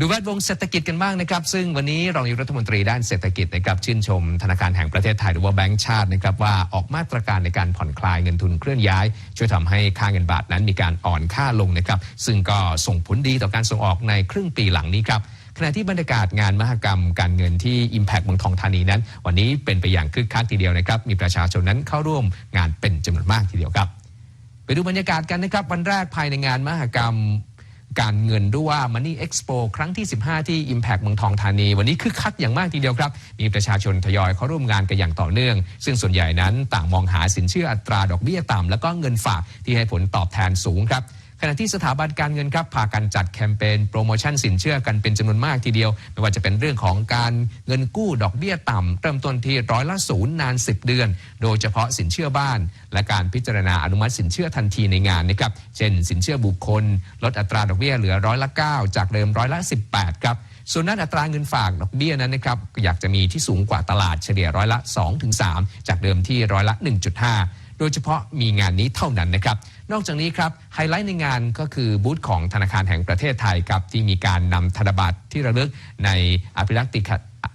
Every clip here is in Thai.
ดูแวดวงเศรษฐกิจกันบ้างนะครับ ซึ่งวันนี้รองนายกรัฐมนตรีด้านเศรษฐกิจนะครับชื่นชมธนาคารแห่งประเทศไทยหรือว่าแบงก์ชาตินะครับว่าออกมาตรการในการผ่อนคลายเงินทุนเคลื่อนย้าย ช่วยทำให้ค่าเงินบาทนั้นมีการอ่อนค่าลงนะครับ ซึ่งก็ส่งผลดีต่อการส่งออกในครึ่งปีหลังนี้ครับขณะที่บรรยากาศงานมหกรรมการเงินที่ Impact เมืองทองธานีนั้น วันนี้เป็นไปอย่างคึกคักทีเดียวนะครับ มีประชาชนนั้นเข้าร่วมงานเป็นจำนวนมากทีเดียวครับ ไปดูบรรยากาศกันนะครับวันแรกภายในงานมหกรรม การเงินด้วยว่า Money Expo ครั้งที่ 15 ที่ Impact เมืองทองธานี วันนี้คึกคักอย่างมากทีเดียวครับ มีประชาชนทยอยเข้าร่วมงานกันอย่างต่อเนื่อง ซึ่งส่วนใหญ่นั้นต่างมองหาสินเชื่ออัตราดอกเบี้ยต่ำแล้วก็เงินฝากที่ให้ผลตอบแทนสูงครับ ขณะที่สถาบันการเงินครับพากันจัดแคมเปญโปรโมชั่นสินเชื่อกันเป็นจำนวนมากทีเดียว ไม่ว่าจะเป็นเรื่องของการเงินกู้ดอกเบี้ยต่ำเริ่มต้นที่ร้อยละศูนย์นาน 10 เดือน โดยเฉพาะสินเชื่อบ้าน และการพิจารณาอนุมัติสินเชื่อทันทีในงานนะครับเช่น สินเชื่อบุคคล ลดอัตราดอกเบี้ยเหลือร้อยละ 9 จากเดิมร้อยละ 18 ครับส่วนด้นอัตราเงินฝากดอกเบี้ยนั้นนะครับอยากจะมีที่สูงกว่าตลาดเฉลี่ยร้อยละ 2-3 จากเดิมที่ร้อยละ 1.5 โดยเฉพาะมีงานนี้เท่านั้นนะครับ นอกจากนี้ครับไฮไลท์ในงานก็คือบูธของธนาคารแห่งประเทศไทยครับที่มีการนำธนบัตรที่ระลึกในอภิรักษ์ติก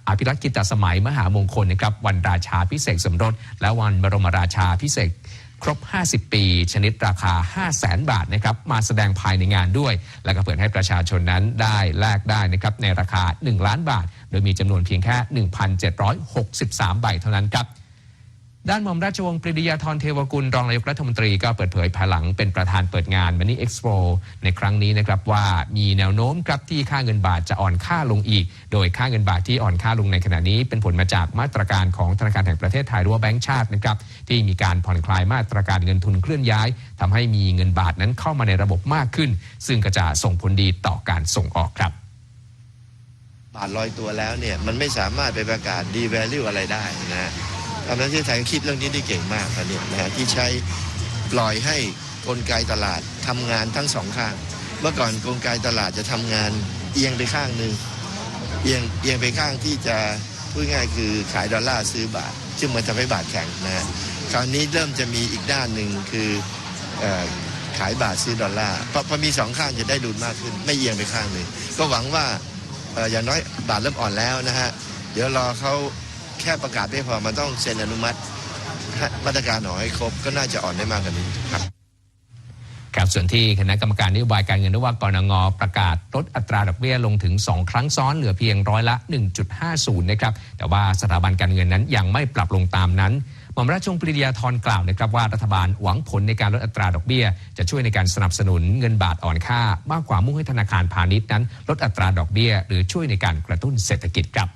อภิรักษ์กิตสมัยมหามงคลนะครับวันราชาพิเศษสมรส และวันบรมราชาพิเศษครบ 50 ปี ชนิดราคา 5 0 0แสนบาทนะครับ มาแสดงภายในงานด้วย และก็เปิดให้ประชาชนนั้นได้แลกได้นะครับ ในราคา 1 ล้านบาท โดยมีจำนวนเพียงแค่ 1,763 ใบเท่านั้นครับ ด้านหม่อมราชวงศ์ปรีดียาธรเทวกุลรองนายกรัฐมนตรีก็เปิดเผยภายหลังเป็นประธานเปิดงาน Money Expo ในครั้งนี้นะครับว่ามีแนวโน้มครับที่ค่าเงินบาทจะอ่อนค่าลงอีก โดยค่าเงินบาทที่อ่อนค่าลงในขณะนี้เป็นผลมาจากมาตรการของธนาคารแห่งประเทศไทยหรือว่าแบงก์ชาตินะครับที่มีการผ่อนคลายมาตรการเงินทุนเคลื่อนย้ายทำให้มีเงินบาทนั้นเข้ามาในระบบมากขึ้น ซึ่งก็จะส่งผลดีต่อการส่งออกครับ บาทลอยตัวแล้วเนี่ยมันไม่สามารถไปประกาศดี value อะไรได้นะ ฮะทำหน้าที่ไทยคิดเรื่องนี้ได้เก่งมากตอนนี้นะฮะที่ใช้ปล่อยให้กลไกตลาดทำงานทั้งสองข้าง เมื่อก่อนกลไกตลาดจะทำงานเอียงไปข้างหนึ่งเอียงเอียงไปข้างที่จะพูดง่ายคือขายดอลลาร์ซื้อบาท ซึ่งมันทำให้บาทแข็งนะฮะคราวนี้เริ่มจะมีอีกด้านหนึ่งคืออขายบาทซื้อดอลลาร์พอพอมีสองข้างจะได้ดุลมากขึ้น ไม่เอียงไปข้างหนึ่งก็หวังว่าอย่างน้อยบาทเริ่มอ่อนแล้วนะฮะเดี๋ยวรอเขา แค่ประกาศไม่พอมันต้องเซ็นอนุมัติมาตรการออกให้ครบก็น่าจะอ่อนได้มากกว่านี้ครับครับส่วนที่คณะกรรมการนโยบายการเงินหรือว่ากรงงประกาศลดอัตราดอกเบี้ยลงถึง 2 ครั้งซ้อนเหลือเพียงร้อยละ 1.50 นะครับ แต่ว่าสถาบันการเงินนั้นยังไม่ปรับลงตามนั้นหม่อมราชวงศ์ปริยาธรกล่าวนะครับว่ารัฐบาลหวังผลในการลดอัตราดอกเบี้ย จะช่วยในการสนับสนุนเงินบาทอ่อนค่ามากกว่ามุ่งให้ธนาคารพาณิชย์นั้น ลดอัตราดอกเบี้ย หรือช่วยในการกระตุ้นเศรษฐกิจครับ